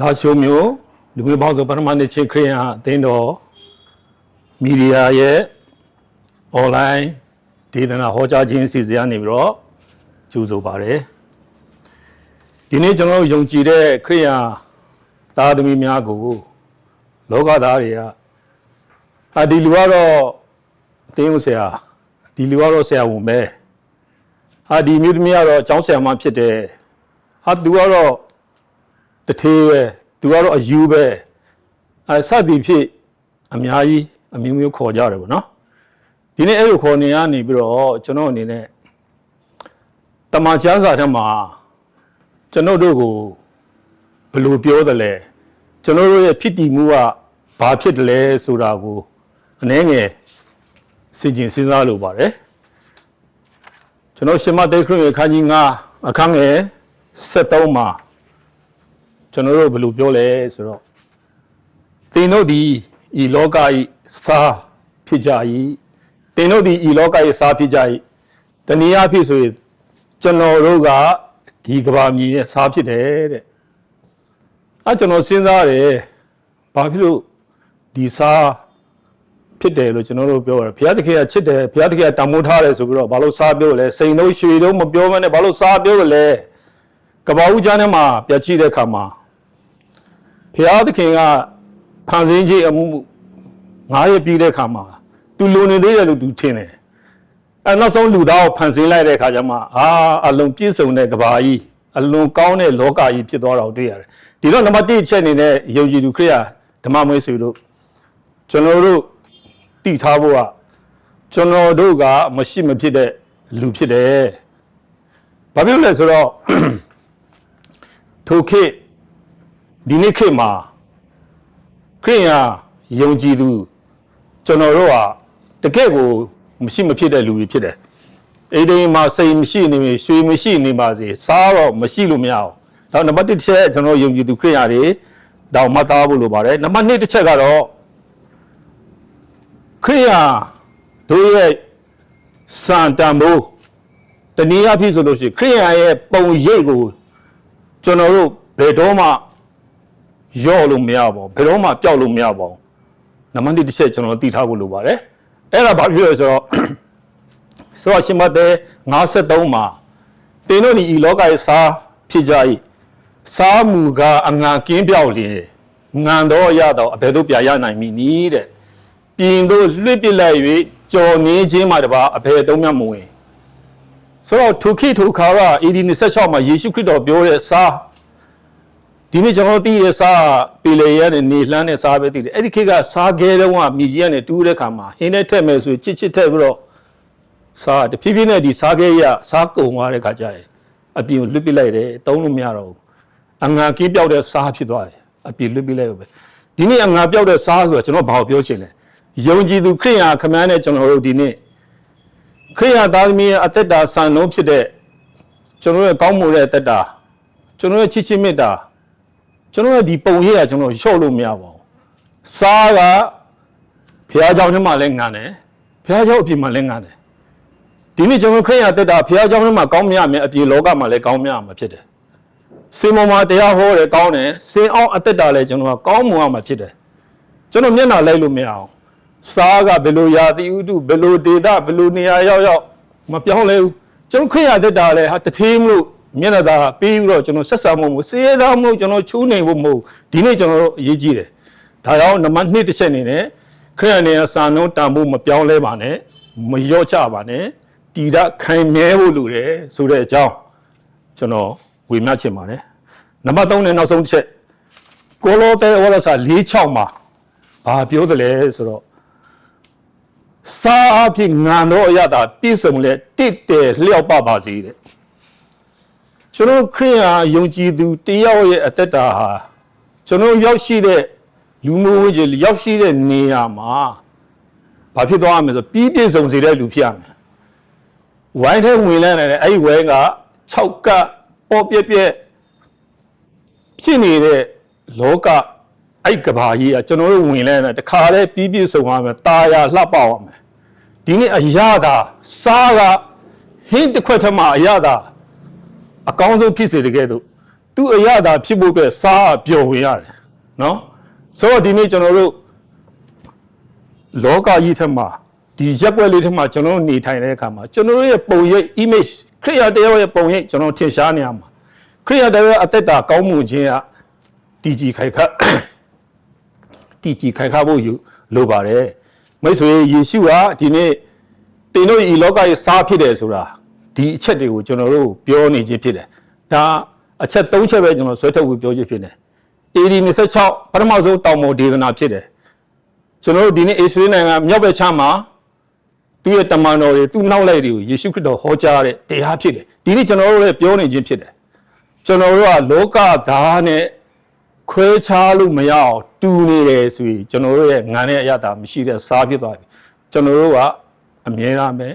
လာရှုံမျိုးလူမျိုးပေါင်းစုံပထမနှစ်ချင်းခရိယန်အသင်းတော်မီဒီယာရဲ့ online ဒေသနာဟောကြားခြင်းအစီအစဉ်ကနေပြီးတော့ကြိုဆိုပါတယ်ဒီနေ့ကျွန်တော်တို့ယုံကြည်တဲ့ခရိယန်သားသမီးများကိုလောကသားတွေကအာဒီလူကတော့အသင်းဦးဆရာဒီလူကတော့ဆရာဝန်ပဲအာဒီမျိုးသမီးကတော့အကျောင်းဆရာမဖြစ်တယ်ဟာသူကတော့ တထေးပဲသူကတော့အယူပဲအဲစသည်ဖြစ်အများကြီးအမျိုးမျိုးခေါ်ကြတယ်ဗောနော်ဒီနေ့အဲ့လိုခေါ်နေရနေပြီးတော့ကျွန်တော်အနေနဲ့တမန်ကျမ်းစာထဲမှာကျွန်တော်တို့ကိုဘယ်လိုပြောသလဲကျွန်တော်တို့ရဲ့ဖြစ်တည်မှုကဘာဖြစ်တယ်လဲဆိုတာကိုအနည်းငယ်စီကျင်စဉ်းစားလိုပါတယ်ကျွန်တော်ရှင်မသိခရစ်ရဲ့ခန်းကြီး9အခန်းငယ်73မှာ ကျွန်တော်တို့ဘယ်လိုပြောလဲဆိုတော့သင်တို့ဒီဤလောကဤစားဖြစ်ကြ၏သင်တို့ဒီဤလောကဤစားဖြစ်ကြ၏တနည်းအားဖြင့်ဆိုရင်ကျွန်တော်တို့ကဒီကဘာမြေရဲ့စားဖြစ်တယ်တဲ့အဲကျွန်တော်စဉ်းစားတယ်ဘာဖြစ်လို့ဒီစားဖြစ်တယ်လို့ကျွန်တော်တို့ပြောရတယ်ဘုရားသခင်ကချစ်တယ်ဘုရားသခင်ကတန်ဖိုးထားတယ်ဆိုပြီးတော့ဘာလို့စားပြောလဲစိန်တို့ရွှေတို့မပြောမနဲ့ဘာလို့စားပြောလဲကဘာဦးကျမ်းထဲမှာပြည့်ချိတဲ့ခါမှာ ဘုရားသခင်ကဖန်ဆင်းခြင်းအမှုငါးရက်ပြီးတဲ့ခါမှာသူလုံနေသေးတယ်လို့သူထင်တယ်အဲနောက်ဆုံးလူသားကိုဖန်ဆင်းလိုက်တဲ့ခါကျမှအာအလုံးပြည့်စုံတဲ့ကဘာကြီးအလုံးကောင်းတဲ့လောကကြီးဖြစ်သွားတာကိုတွေ့ရတယ်ဒီတော့နံပါတ်1ချက်အနေနဲ့ယုံကြည်သူခရိယာဓမ္မမွေးဆွေတို့ကျွန်တော်တို့တည်ထားဖို့ကကျွန်တော်တို့ကမရှိမဖြစ်တဲ့လူဖြစ်တယ်ဘာဖြစ်လို့လဲဆိုတော့ထိုခေတ် ဒီနေ့ခေတ်မှာခရိယာယုံကြည်သူကျွန်တော်တို့ဟာတကယ့်ကိုမရှိမဖြစ်တဲ့လူတွေဖြစ်တယ်။အိမ်တိုင်းမှာစိတ်မရှိနေပြီရွှေမရှိနေပါစေစားတော့မရှိလို့မရအောင်။ဒါနံပါတ်1တစ်ချက်ကျွန်တော်ယုံကြည်သူခရိယာတွေတောင်မှတ်သားဖို့လိုပါတယ်။နံပါတ်2တစ်ချက်ကတော့ခရိယာတို့ရဲ့စံတန်ဖိုးတနည်းအားဖြင့်ဆိုလို့ရှိရင်ခရိယာရဲ့ပုံရိပ်ကိုကျွန်တော်တို့ဘယ်တော့မှ ရော့လို့မရပါဘူးဘယ်တော့မှပျောက်လို့မရပါဘူးနံပါတ်1တစ်ချက်ကျွန်တော်သိထားဖို့လိုပါတယ်အဲ့ဒါဘာဖြစ်လဲဆိုတော့ဆိုတော့ရှင်မတဲ53မှာသင်တို့ဒီဤလောကရဲ့စားဖြစ်ကြ၏စားမူကားအငံကင်းပြောက်လျင်ငံတော်ရတော့အဘယ်သို့ပြရနိုင်မည်နည်းတဲ့ပြင်သို့လွှတ်ပစ်လိုက်၍ကြော်နေခြင်းမှတပါအဘယ်သုံးမြတ်မဝင်ဆိုတော့ထုခိထုခါရ AD 26မှာယေရှုခရစ်တော်ပြောတဲ့စား ဒီနေ့ကျွန်တော်သိတဲ့စားပေလေရတဲ့နေလှမ်းတဲ့စားပဲသိတယ်အဲ့ဒီခေတ်ကစားခဲတုန်းကမြေကြီးကနေတူးတဲ့ခါမှာဟင်းနဲ့ထက်မယ်ဆိုချစ်ချစ်ထက်ပြီးတော့စားတဖြည်းဖြည်းနဲ့ဒီစားခဲရစားကုံသွားတဲ့ခါကျရင်အပြင်ကိုလွတ်ပစ်လိုက်တယ်တုံးလို့မရတော့ဘူးအငါကင်းပြောက်တဲ့စားဖြစ်သွားတယ်အပြင်လွတ်ပစ်လိုက်ပဲဒီနေ့အငါပြောက်တဲ့စားဆိုတော့ကျွန်တော်ဘာကိုပြောချင်လဲယုံကြည်သူခရိယာခမန်းနဲ့ကျွန်တော်တို့ဒီနေ့ခရိယာသားသမီးရဲ့အသက်တာဆန်လုံးဖြစ်တဲ့ကျွန်တော်ရဲ့ကောင်းမှုတဲ့အသက်တာကျွန်တော်ရဲ့ချစ်ချင်းမေတ္တာ ကျွန်တော်တို့ဒီပုံရိပ်ကကျွန်တော်လျှော့လို့မရပါဘူးစားကဘုရားကျောင်းထဲမှာလည်းငံတယ်ဘုရားကျောင်းအပြင်မှာလည်းငံတယ်ဒီနေ့ကျွန်တော်ခရိယာတက်တာဘုရားကျောင်းထဲမှာကောင်းမြတ်မယ်အပြင်လောကမှာလည်းကောင်းမြတ်မှာဖြစ်တယ်စင်မောမှာတရားဟောတယ်ကောင်းတယ်စင်အောင်အသက်တာလည်းကျွန်တော်ကကောင်းမွန်အောင်မှာဖြစ်တယ်ကျွန်တော်မျက်နှာလိုက်လို့မရအောင်စားကဘယ်လိုရာသီဥတုဘယ်လိုဒေသဘယ်လိုနေရာရောက်ရောက်မပြောင်းလဲဘူးကျွန်တော်ခရိယာတက်တာလည်းဟာတထေးမလို့ မျက်နှာသာပြီးပြီးတော့ကျွန်တော်ဆက်ဆံမှုမဟုတ်စေရသားမဟုတ်ကျွန်တော်ချူးနေဖို့မဟုတ်ဒီနေ့ကျွန်တော်တို့အရေးကြီးတယ်ဒါကြောင့်နံပါတ်1တစ်ချက်အနေနဲ့ခရိယာနေစာနှုန်းတန်ဖို့မပြောင်းလဲပါနဲ့မလျော့ချပါနဲ့တည်ရခိုင်မြဲဖို့လိုတယ်ဆိုတဲ့အကြောင်းကျွန်တော်ဝေမျှချင်ပါတယ်နံပါတ်3နဲ့နောက်ဆုံးတစ်ချက်ကိုလောတဲဝရစာ46မှာဘာပြောတယ်လဲဆိုတော့စားအဖြစ်ငံတော့အရတာပြည့်စုံလဲတစ်တယ်လျောက်ပပါစေတဲ့ ကျွန်တော်ခရိယာယုံကြည်သူတယောက်ရဲ့အသက်တာဟာကျွန်တော်ရောက်ရှိတဲ့လူမျိုးဝန်းကျင်ရောက်ရှိတဲ့နေရာမှာဘာဖြစ်သွားရမလဲဆိုပြီးပြည့်စုံစေတဲ့လူဖြစ်ရမယ်ဝိုင်းထဲဝင်လာတယ်အဲ့ဒီဝဲက6ကပ်ပေါ်ပြက်ပြက်ဖြစ်နေတဲ့လောကအဲ့ကဘာကြီးကကျွန်တော်တို့ဝင်လဲတယ်တခါလဲပြီးပြည့်စုံရမယ်ตาရလှပအောင်မယ်ဒီနေ့အရသာစားကဟင်းတစ်ခွက်ထက်မှအရသာ အကောင်းဆုံးဖြစ်စေတကယ်တော့သူ့အရသာဖြစ်ဖို့အတွက်စားပျော်ဝင်ရတယ်နော်ဆိုတော့ဒီနေ့ကျွန်တော်တို့လောကကြီးထက်မှာဒီရက်ွက်လေးထက်မှာကျွန်တော်တို့နေထိုင်တဲ့အခါမှာကျွန်တော်တို့ရဲ့ပုံရိပ် image ခရိယာတယောက်ရဲ့ပုံရိပ်ကျွန်တော်ထင်ရှားနေရမှာခရိယာတယောက်ရဲ့အသက်တာကောင်းမှုခြင်းကတည်ကြည်ခိုင်ခတ်တည်ကြည်ခိုင်ခါဖို့ယူလိုပါတယ်မိတ်ဆွေယေရှုဟာဒီနေ့တင်တို့ဤလောကရဲ့စားဖြစ်တယ်ဆိုတာ ဒီအချက်တွေကိုကျွန်တော်တို့ပြောနေခြင်းဖြစ်တယ်ဒါအချက်၃ချက်ပဲကျွန်တော်ဆွဲထုတ်ပြီးပြောခြင်းဖြစ်တယ် AD 26ပထမဆုံးတောင်ပေါ်ဒေသနာဖြစ်တယ်ကျွန်တော်တို့ဒီနေ့အေဆွေးနိုင်ငံမြောက်ဘက်ခြမ်းမှာသူ့ရဲ့တမန်တော်တွေသူ့နောက်လိုက်တွေကိုယေရှုခရစ်တော်ဟောကြားတဲ့တရားဖြစ်တယ်ဒီနေ့ကျွန်တော်တို့လည်းပြောနေခြင်းဖြစ်တယ်ကျွန်တော်တို့ကလောကသားနဲ့ခွဲခြားလို့မရအောင်တူနေတယ်ဆိုရင်ကျွန်တော်တို့ရဲ့ငန်းတဲ့အရတာမရှိတဲ့စားဖြစ်သွားပြီကျွန်တော်တို့ကအမြဲတမ်းပဲ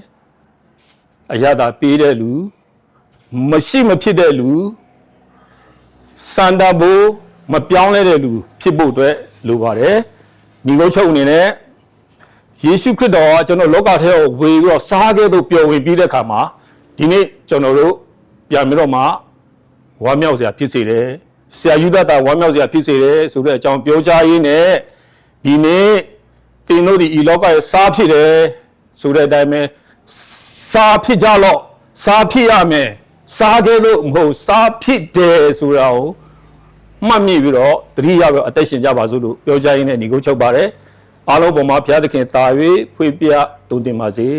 အရတာပေးတဲ့လူမရှိမဖြစ်တဲ့လူစန္ဒဘိုးမပြောင်းလဲတဲ့လူဖြစ်ဖို့အတွက်လိုပါတယ်ညီကုန်းချုပ်အနေနဲ့ယေရှုခရစ်တော်ကကျွန်တော်လောကထဲကိုဝေပြီးတော့စားခဲ့သို့ပျော်ဝင်ပြီးတဲ့ခါမှာဒီနေ့ကျွန်တော်တို့ပြန်ပြီးတော့မှဝမ်းမြောက်စရာဖြစ်စေတယ်ဆရာယူဒတာဝမ်းမြောက်စရာဖြစ်စေတယ်ဆိုတဲ့အကြောင်းပြောကြားရင်းနဲ့ဒီနေ့တင်တို့ဒီဤလောကရဲ့စားဖြစ်တယ်ဆိုတဲ့အတိုင်းပဲ စားဖြစ်ကြလို့စားဖြစ်ရမယ်စားခဲ့လို့မဟုတ်စားဖြစ်တယ်ဆိုတာကိုမှတ်မိပြီးတော့တတိယပဲအသက်ရှင်ကြပါစို့လို့ပြောကြားရင်းနဲ့ညီကုန်းချုပ်ပါတယ်အားလုံးပေါ်မှာဘုရားသခင်တာ၍ဖွေပြတုံတင်ပါစေ